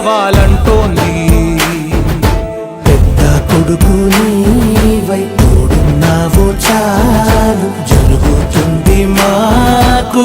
నువ్వే గెలవాలంటోంది పెద్ద కొడుకు నీవై తోడున్నావు చాలు. జరుగుతుంది మాకు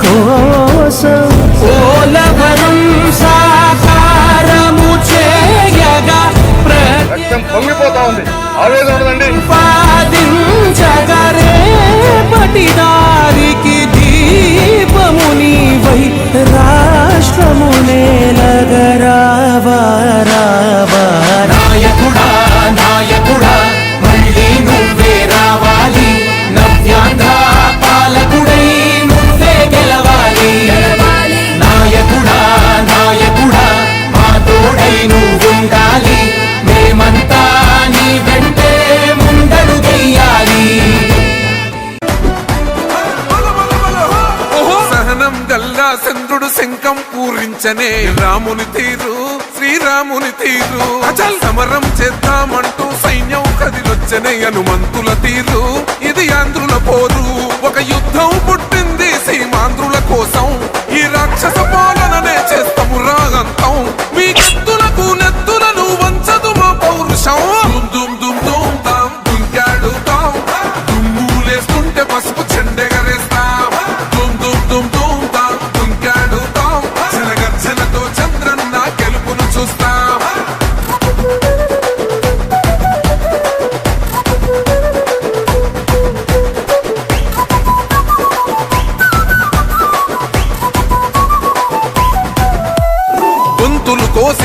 కోసం ఓలవరం సాకారము చేయగా రక్తం పొంగిపోతా ఉంది. ఆవేదన శంఖం పూరించనే రాముని తీరు శ్రీరాముని తీరు. అచల్ సమరం చేద్దామంటూ సైన్యం కదిలొచ్చనే హనుమంతుల తీరు.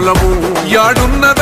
పొలము. యాడున్నద